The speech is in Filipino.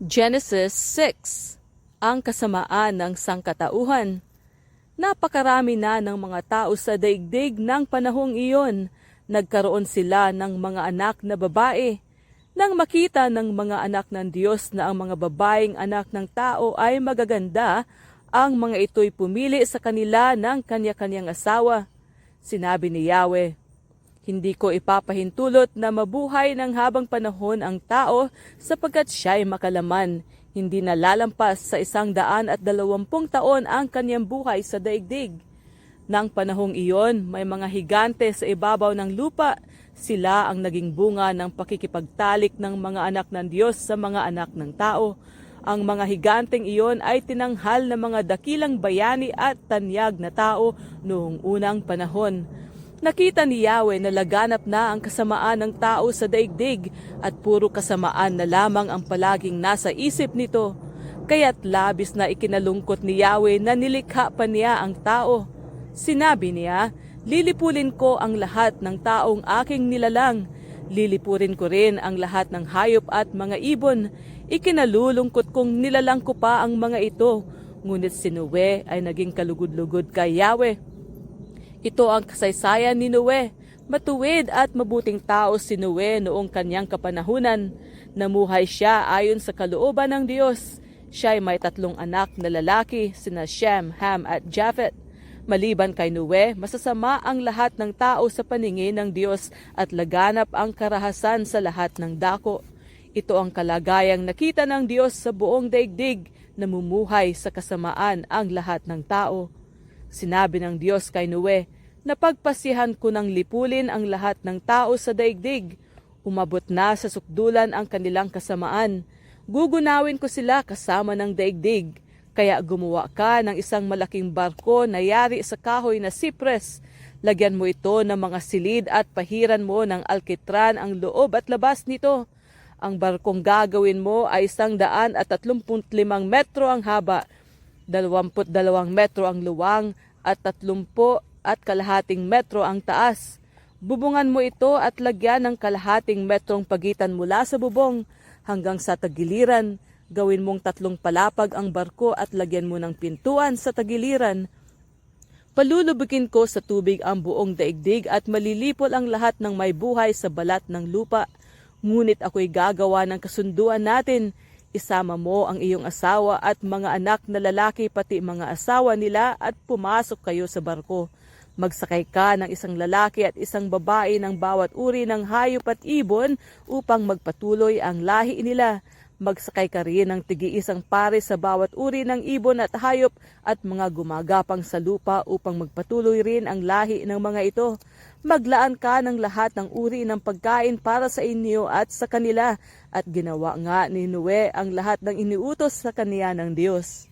Genesis 6 Ang kasamaan ng sangkatauhan Napakarami na ng mga tao sa daigdig ng panahong iyon. Nagkaroon sila ng mga anak na babae. Nang makita ng mga anak ng Diyos na ang mga babaeng anak ng tao ay magaganda, ang mga ito'y pumili sa kanila ng kanya-kanyang asawa. Sinabi ni Yahweh, hindi ko ipapahintulot na mabuhay ng habang panahon ang tao sapagkat siya'y makalaman. Hindi nalalampas sa isang daan at dalawampung taon ang kanyang buhay sa daigdig. Nang panahong iyon, may mga higante sa ibabaw ng lupa. Sila ang naging bunga ng pakikipagtalik ng mga anak ng Diyos sa mga anak ng tao. Ang mga higanteng iyon ay tinanghal ng mga dakilang bayani at tanyag na tao noong unang panahon. Nakita ni Yahweh na laganap na ang kasamaan ng tao sa daigdig at puro kasamaan na lamang ang palaging nasa isip nito. Kaya't labis na ikinalungkot ni Yahweh na nilikha pa niya ang tao. Sinabi niya, lilipulin ko ang lahat ng taong aking nilalang. Lilipurin ko rin ang lahat ng hayop at mga ibon. Ikinalulungkot kong nilalang ko pa ang mga ito. Ngunit si Noe ay naging kalugod-lugod kay Yahweh. Ito ang kasaysayan ni Noe. Matuwid at mabuting tao si Noe noong kanyang kapanahunan. Namuhay siya ayon sa kalooban ng Diyos. Siya ay may tatlong anak na lalaki, sina Shem, Ham at Japhet. Maliban kay Noe, masasama ang lahat ng tao sa paningin ng Diyos at laganap ang karahasan sa lahat ng dako. Ito ang kalagayang nakita ng Diyos sa buong daigdig, namumuhay sa kasamaan ang lahat ng tao. Sinabi ng Diyos kay Noe, Napagpasihan ko ng lipulin ang lahat ng tao sa daigdig. Umabot na sa sukdulan ang kanilang kasamaan. Gugunawin ko sila kasama ng daigdig. Kaya gumawa ka ng isang malaking barko na yari sa kahoy na sipres. Lagyan mo ito ng mga silid at pahiran mo ng alkitran ang loob at labas nito. Ang barkong gagawin mo ay isang daan at tatlumput limang metro ang haba, dalawamput dalawang metro ang luwang at tatlumpo at kalahating metro ang taas. Bubungan mo ito at lagyan ng kalahating metrong pagitan mula sa bubong hanggang sa tagiliran. Gawin mong tatlong palapag ang barko at lagyan mo ng pintuan sa tagiliran. Palulubugin ko sa tubig ang buong daigdig at malilipol ang lahat ng may buhay sa balat ng lupa. Ngunit ako'y gagawa ng kasunduan natin. Isama mo ang iyong asawa at mga anak na lalaki pati mga asawa nila at pumasok kayo sa barko. Magsakay ka ng isang lalaki at isang babae ng bawat uri ng hayop at ibon upang magpatuloy ang lahi nila. Magsakay ka rin ng tigi-isang pare sa bawat uri ng ibon at hayop at mga gumagapang sa lupa upang magpatuloy rin ang lahi ng mga ito. Maglaan ka ng lahat ng uri ng pagkain para sa inyo at sa kanila at ginawa nga ni Noe ang lahat ng iniutos sa kaniya ng Diyos.